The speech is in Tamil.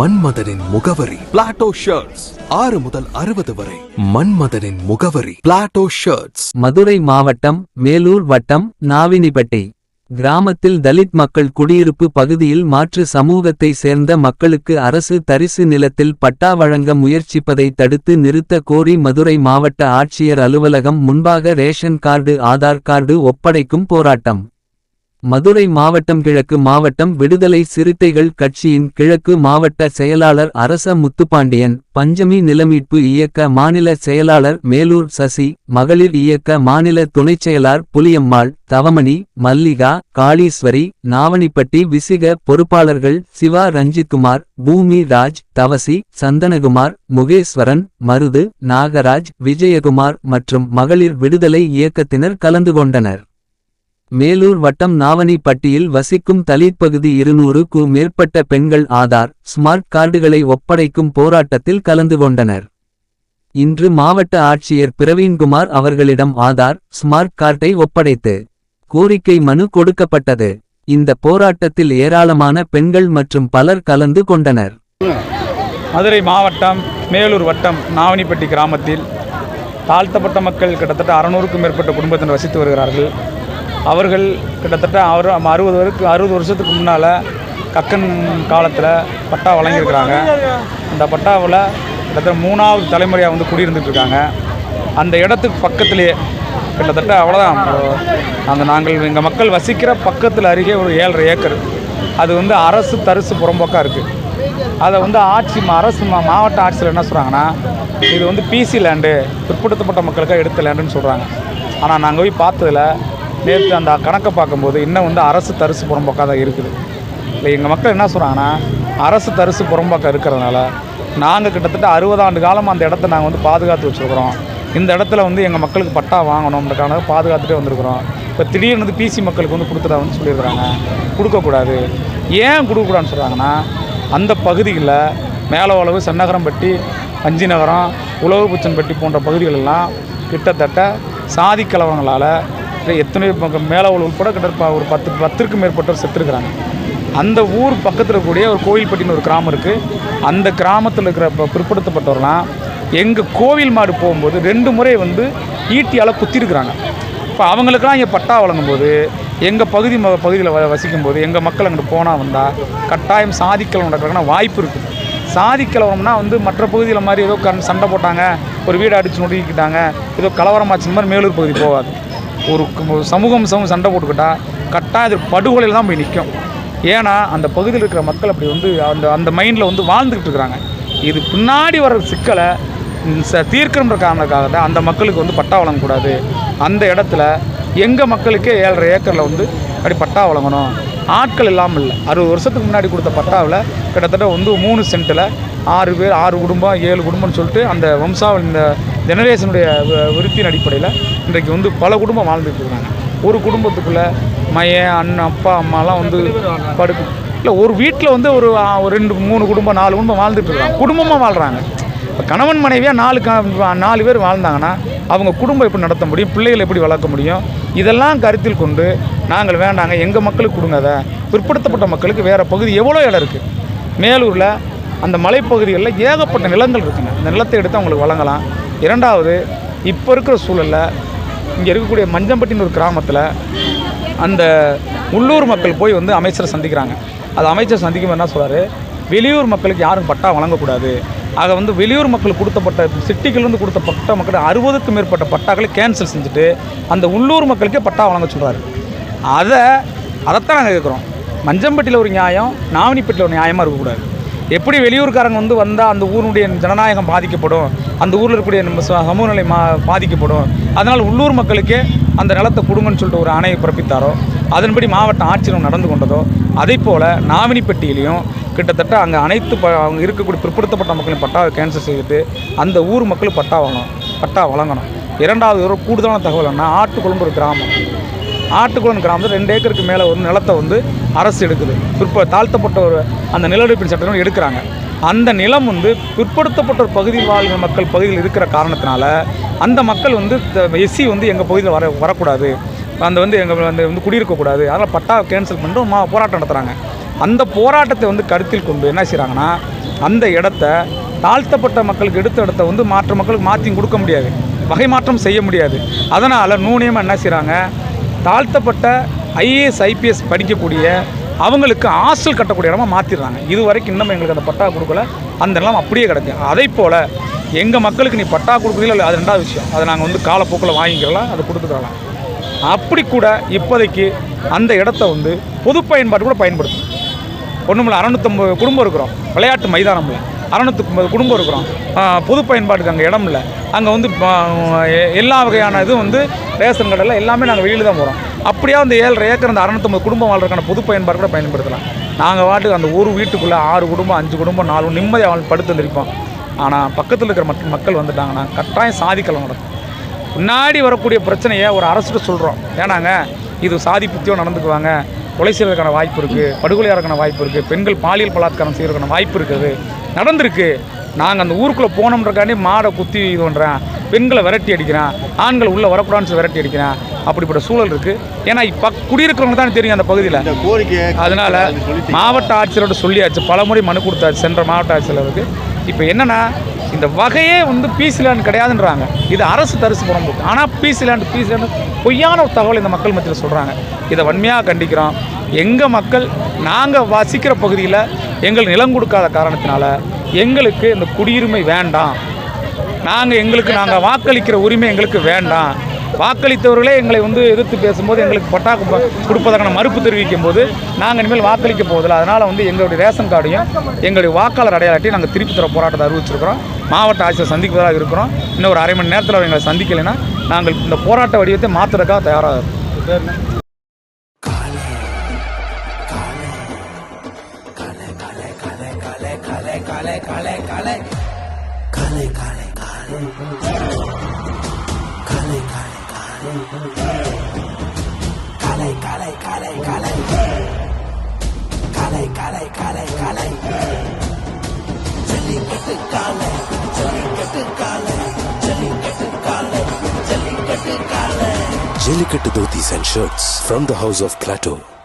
மன்மதனின் முகவரி. பிளாட்டோ ஷர்ட்ஸ் ஆறு முதல் அறுபது வரை. மன்மதனின் முகவரி. பிளாட்டோ ஷர்ட்ஸ் மதுரை மாவட்டம் மேலூர் வட்டம் நாவினிப்பட்டி. கிராமத்தில் தலித் மக்கள் குடியிருப்பு பகுதியில் மாற்று சமூகத்தை சேர்ந்த மக்களுக்கு அரசு தரிசு நிலத்தில் பட்டா வழங்க முயற்சிப்பதை தடுத்து நிறுத்த கோரி மதுரை மாவட்ட ஆட்சியர் அலுவலகம் முன்பாக ரேஷன் கார்டு ஆதார் கார்டு ஒப்படைக்கும் போராட்டம். மதுரை மாவட்டம் கிழக்கு மாவட்டம் விடுதலை சிறுத்தைகள் கட்சியின் கிழக்கு மாவட்ட செயலாளர் அரச முத்துப்பாண்டியன் பஞ்சமி நிலமீட்பு இயக்க மாநில செயலாளர் மேலூர் சசி மகளிர் இயக்க மாநில துணைச் செயலார் புலியம்மாள் தவமணி மல்லிகா காளீஸ்வரி நாவணிப்பட்டி விசிக பொறுப்பாளர்கள் சிவா ரஞ்சித்குமார் பூமி ராஜ் தவசி சந்தனகுமார் முகேஸ்வரன் மருது நாகராஜ் விஜயகுமார் மற்றும் மகளிர் விடுதலை இயக்கத்தினர் கலந்து கொண்டனர். மேலூர் வட்டம் நாவனிப்பட்டியில் வசிக்கும் தலித் பகுதி இருநூறுக்கு மேற்பட்ட பெண்கள் ஆதார் ஸ்மார்ட் கார்டுகளை ஒப்படைக்கும் போராட்டத்தில் கலந்து கொண்டனர். இன்று மாவட்ட ஆட்சியர் பிரவீன்குமார் அவர்களிடம் ஆதார் ஸ்மார்ட் கார்டை ஒப்படைத்து கோரிக்கை மனு கொடுக்கப்பட்டது. இந்த போராட்டத்தில் ஏராளமான பெண்கள் மற்றும் பலர் கலந்து கொண்டனர். மதுரை மாவட்டம் மேலூர் வட்டம் நாவனிப்பட்டி கிராமத்தில் தாழ்த்தப்பட்ட மக்கள் கிட்டத்தட்ட அறநூறுக்கும் மேற்பட்ட குடும்பத்தினர் வசித்து வருகிறார்கள். அவர்கள் கிட்டத்தட்ட அவர் அறுபது வருக்கு அறுபது வருஷத்துக்கு முன்னால் கக்கன் காலத்தில் பட்டா வழங்கியிருக்கிறாங்க. அந்த பட்டாவில் கிட்டத்தட்ட மூணாவது தலைமுறையாக வந்து குடியிருந்துட்டுருக்காங்க அந்த இடத்துக்கு பக்கத்திலேயே கிட்டத்தட்ட அவ்வளோதான் அந்த நாங்கள் எங்கள் மக்கள் வசிக்கிற பக்கத்தில் அருகே ஒரு ஏழரை ஏக்கர். அது வந்து அரசு தரிசு புறம்போக்காக இருக்குது அதை வந்து ஆட்சி அரசு மாவட்ட ஆட்சியில் என்ன சொல்கிறாங்கன்னா இது வந்து பிசி லேண்டு பிற்படுத்தப்பட்ட மக்களுக்காக எடுத்த லேண்டுன்னு சொல்கிறாங்க ஆனால் நாங்கள் போய் பார்த்ததில் நேற்று அந்த கணக்கை பார்க்கும்போது இன்னும் வந்து அரசு தரிசு புறம்போக்காக தான் இருக்குது. இல்லை எங்கள் மக்கள் என்ன சொல்கிறாங்கன்னா அரசு தரிசு புறம்போக்காக இருக்கிறதுனால நாங்கள் கிட்டத்தட்ட அறுபது ஆண்டு காலம் அந்த இடத்த நாங்கள் வந்து பாதுகாத்து வச்சுருக்குறோம். இந்த இடத்துல வந்து எங்கள் மக்களுக்கு பட்டா வாங்கணும்ன்றக்கான பாதுகாத்துட்டே வந்திருக்கிறோம். இப்போ திடீர்னு வந்து பிசி மக்களுக்கு வந்து கொடுத்துட்டா வந்து சொல்லியிருக்கிறாங்க. கொடுக்கக்கூடாது. ஏன் கொடுக்கக்கூடாதுன்னு சொல்கிறாங்கன்னா அந்த பகுதிகளில் மேலே உளவு சென்னகரம்பட்டி அஞ்சி நகரம் உழவுபுச்சன்பட்டி போன்ற பகுதிகளெல்லாம் கிட்டத்தட்ட சாதி கலவரங்களால் எத்தனை மேலவளவு உட்பட கிட்ட ஒரு பத்து பத்திற்கும் மேற்பட்டோர் செத்துருக்குறாங்க. அந்த ஊர் பக்கத்தில் கூடிய ஒரு கோவில்பட்டின்னு ஒரு கிராமம் இருக்குது அந்த கிராமத்தில் இருக்கிற இப்போ பிற்படுத்தப்பட்டவர்லாம் எங்கள் கோவில் மாடு போகும்போது ரெண்டு முறை வந்து ஈட்டியால் குத்திருக்கிறாங்க. இப்போ அவங்களுக்கெல்லாம் இங்கே பட்டா வழங்கும்போது எங்கள் பகுதி ம பகுதியில் வ வசிக்கும் போது எங்கள் மக்கள் அங்கிட்டு போனால் வந்தால் கட்டாயம் சாதிக்கலாம் நடக்கிறதுக்கான வாய்ப்பு இருக்குது சாதிக்கலவரம்னா வந்து மற்ற பகுதியில் மாதிரி ஏதோ கண் சண்டை போட்டாங்க ஒரு வீடு அடித்து நொறுக்கிட்டாங்க ஏதோ கலவரமாச்சு இந்த மாதிரி மேலூர் பகுதி போகாது. ஒரு சமூகம் சமூகம் சண்டை போட்டுக்கிட்டால் கட்டாயம் இது படுகொலையில் தான் போய் நிற்கும் ஏன்னா அந்த பகுதியில் இருக்கிற மக்கள் அப்படி வந்து அந்த அந்த மைண்டில் வந்து வாழ்ந்துக்கிட்டு இருக்கிறாங்க. இது பின்னாடி வர சிக்கலை ச- தீர்க்கணுன்ற தான் அந்த மக்களுக்கு வந்து பட்டா வழங்கக்கூடாது அந்த இடத்துல எங்கள் மக்களுக்கே ஏழரை ஏக்கரில் வந்து அப்படி பட்டா வழங்கணும். ஆட்கள் இல்லாமல் இல்லை. அறுபது வருஷத்துக்கு முன்னாடி கொடுத்த பட்டாவில் கிட்டத்தட்ட வந்து மூணு சென்ட்டில் ஆறு பேர் ஆறு குடும்பம் ஏழு குடும்பம்னு சொல்லிட்டு அந்த வம்சாவளி இந்த ஜெனரேஷனுடைய விருத்தியின் அடிப்படையில் இன்றைக்கு வந்து பல குடும்பம் வாழ்ந்துட்டு இருக்காங்க. ஒரு குடும்பத்துக்குள்ளே மையன் அண்ணன் அப்பா அம்மாலாம் வந்து படுக்கு இல்லை ஒரு வீட்டில் வந்து ஒரு ரெண்டு மூணு குடும்பம் நாலு குடும்பம் வாழ்ந்துட்டு இருக்காங்க. குடும்பமாக வாழ்கிறாங்க இப்போ கணவன் மனைவியாக நாலு க நாலு பேர் வாழ்ந்தாங்கன்னா அவங்க குடும்பம் எப்படி நடத்த முடியும்? பிள்ளைகளை எப்படி வளர்க்க முடியும்? இதெல்லாம் கருத்தில் கொண்டு நாங்கள் வேண்டாங்க எங்கள் மக்களுக்கு கொடுங்க அதை. பிற்படுத்தப்பட்ட மக்களுக்கு வேறு பகுதி எவ்வளோ இடம் இருக்குது மேலூரில் அந்த மலைப்பகுதிகளில் ஏகப்பட்ட நிலங்கள் இருக்குங்க. அந்த நிலத்தை எடுத்து அவங்களுக்கு வழங்கலாம். இரண்டாவது இப்போ இருக்கிற சூழலில் இங்கே இருக்கக்கூடிய மஞ்சம்பட்டின்னு ஒரு கிராமத்தில் அந்த உள்ளூர் மக்கள் போய் வந்து அமைச்சரை சந்திக்கிறாங்க. அது அமைச்சர் சந்திக்கும் என்ன சொல்கிறார் வெளியூர் மக்களுக்கு யாரும் பட்டா வழங்கக்கூடாது. ஆக வந்து வெளியூர் மக்கள் கொடுத்தப்பட்ட சிட்டிகள்லேருந்து கொடுத்த பட்டா மக்கள் அறுபதுக்கும் மேற்பட்ட பட்டாக்களை கேன்சல் செஞ்சுட்டு அந்த உள்ளூர் மக்களுக்கே பட்டா வழங்க சொல்கிறாரு அதை அதைத்தான் நாங்கள் கேட்குறோம் மஞ்சம்பட்டியில் ஒரு நியாயம் நாவணிப்பட்டியில் ஒரு நியாயமாக இருக்கக்கூடாது. எப்படி வெளியூர்காரங்க வந்து வந்தால் அந்த ஊருடைய ஜனநாயகம் பாதிக்கப்படும்? அந்த ஊரில் இருக்கக்கூடிய நம்ம ச- சமூகநிலை மா பாதிக்கப்படும். அதனால் உள்ளூர் மக்களுக்கே அந்த நிலத்தை கொடுங்கன்னு சொல்லிட்டு ஒரு ஆணையை பிறப்பித்தாரோ அதன்படி மாவட்ட ஆட்சியர் நடந்து கொண்டதோ அதே போல் நாமினிப்பட்டியிலையும் கிட்டத்தட்ட அங்கே அனைத்து ப அவங்க இருக்கக்கூடிய பிற்படுத்தப்பட்ட மக்களின் பட்டாவை கேன்சல் செய்துட்டு அந்த ஊர் மக்களும் பட்டா வாங்கணும் பட்டா வழங்கணும். இரண்டாவது ஒரு கூடுதலான தகவல் என்ன ஆட்டுக்குழம்பு ஒரு கிராமம். ஆட்டுக்குளம் கிராமத்தில் ரெண்டு ஏக்கருக்கு மேலே ஒரு நிலத்தை வந்து அரசு எடுக்குது. பிற்ப தாழ்த்தப்பட்ட ஒரு அந்த நிலவெடுப்பின் சட்டம் எடுக்கிறாங்க. அந்த நிலம் வந்து பிற்படுத்தப்பட்ட ஒரு பகுதியில் வாழ்கிற மக்கள் பகுதியில் இருக்கிற காரணத்தினால அந்த மக்கள் வந்து எஸ்சி வந்து எங்கள் பகுதியில் வர வரக்கூடாது. அந்த வந்து எங்கள் அந்த வந்து குடியிருக்கக்கூடாது அதனால் பட்டா கேன்சல் பண்ணிட்டு மா போராட்டம் நடத்துகிறாங்க அந்த போராட்டத்தை வந்து கருத்தில் கொண்டு என்ன செய்கிறாங்கன்னா அந்த இடத்த தாழ்த்தப்பட்ட மக்களுக்கு எடுத்த இடத்த வந்து மாற்ற மக்களுக்கு மாற்றி கொடுக்க முடியாது. வகை மாற்றம் செய்ய முடியாது. அதனால் நூனியமாக என்ன செய்கிறாங்க தாழ்த்தப்பட்ட ஐஏஎஸ் ஐபிஎஸ் படிக்கக்கூடிய அவங்களுக்கு ஹாஸ்டல் கட்டக்கூடிய இடமா மாற்றிடுறாங்க இது வரைக்கும் இன்னும் எங்களுக்கு அந்த பட்டா கொடுக்கல. அந்த நிலம் அப்படியே கிடக்கு. அதே போல் எங்கள் மக்களுக்கு நீ பட்டா கொடுக்குறீங்களா இல்லை அது ரெண்டாவது விஷயம். அதை நாங்கள் வந்து காலப்போக்கில் வாங்கிக்கிறலாம் அதை கொடுத்துக்கலாம். அப்படி கூட இப்போதைக்கு அந்த இடத்த வந்து பொது பயன்பாடு கூட பயன்படுத்தணும் ஒன்றுமில்ல அறநூற்றம்பது குடும்பம் இருக்கிறோம். விளையாட்டு மைதானம்ல அறநூற்றம்பது குடும்பம் இருக்கிறோம். பொது பயன்பாட்டுக்கு அங்கே இடம் இல்லை. அங்கே வந்து எல்லா வகையான இதுவும் வந்து ரேஷன் கடையில் எல்லாமே நாங்கள் வெளியில் தான் போகிறோம் அப்படியே அந்த ஏழரை ஏக்கர் அந்த அறநூற்றம்பது குடும்பம் வாழ்றதுக்கான பொது பயன்பாடு கூட பயன்படுத்தலாம். நாங்கள் வாட்டுக்கு அந்த ஒரு வீட்டுக்குள்ளே ஆறு குடும்பம் அஞ்சு குடும்பம் நாலு நிம்மதியாக வாழ் படுத்து வந்திருப்போம். ஆனால் பக்கத்தில் இருக்கிற மற்ற மக்கள் வந்துட்டாங்கன்னா கட்டாயம் சாதிக்கலாம் நடக்கும். முன்னாடி வரக்கூடிய பிரச்சனையை ஒரு அரசுட்டு சொல்கிறோம் ஏன்னாங்க இது சாதி புத்தியோ நடந்துக்குவாங்க. கொலை செய்வதற்கான வாய்ப்பு இருக்குது படுகொலையாருக்கான வாய்ப்பு இருக்குது பெண்கள் பாலியல் பலாத்காரம் செய்வதற்கான வாய்ப்பு இருக்குது. நடந்திருக்கு. நாங்கள் அந்த ஊருக்குள்ளே போனோம்ன்றக்காண்டி மாடை குத்தி இது பண்ணுறேன் பெண்களை விரட்டி அடிக்கிறேன் ஆண்கள் உள்ளே வரக்கூடாதுன்னு சொல்லி விரட்டி அடிக்கிறேன். அப்படிப்பட்ட சூழல் இருக்குது ஏன்னா இப்போ குடியிருக்கிறவங்க தான் தெரியும் அந்த பகுதியில். அதனால மாவட்ட ஆட்சியரோட சொல்லியாச்சு. பலமுறை மனு கொடுத்தாச்சு சென்ற மாவட்ட ஆட்சியருக்கு இப்போ என்னன்னா இந்த வகையே வந்து பீஸ் லேண்ட் கிடையாதுன்றாங்க. இது அரசு தரிசு புறம்போக்கு ஆனால் பீஸ் லேண்ட் பீஸ் லேண்ட் பொய்யான ஒரு தகவல் இந்த மக்கள் மத்தியில் சொல்கிறாங்க இதை வன்மையாக கண்டிக்கிறோம். எங்கள் மக்கள் நாங்கள் வசிக்கிற பகுதியில் எங்கள் நிலம் கொடுக்காத காரணத்தினால எங்களுக்கு இந்த குடியுரிமை வேண்டாம். நாங்கள் எங்களுக்கு நாங்கள் வாக்களிக்கிற உரிமை எங்களுக்கு வேண்டாம் வாக்களித்தவர்களே எங்களை வந்து எதிர்த்து பேசும்போது எங்களுக்கு பட்டா கொடுப்பதற்கான மறுப்பு தெரிவிக்கும் போது நாங்கள் இனிமேல் வாக்களிக்க போவதில்லை அதனால் வந்து எங்களுடைய ரேஷன் கார்டையும் எங்களுடைய வாக்காளர் அடையாளத்தையும் நாங்கள் திருப்பி தர போராட்டத்தை அறிவிச்சிருக்கிறோம் மாவட்ட ஆட்சியர் சந்திப்பதாக இருக்கிறோம் இன்னும் ஒரு அரை மணி நேரத்தில் அவர் எங்களை சந்திக்கலைன்னா நாங்கள் இந்த போராட்ட வடிவத்தை மாற்றுறதுக்காக தயாராக இருக்கோம் काले काले काले। काले काले काले काले। काले काले काले काले। चली कट काले चली कट काले चली कट काले। चली कट काले and Shirts from the House of Plateau.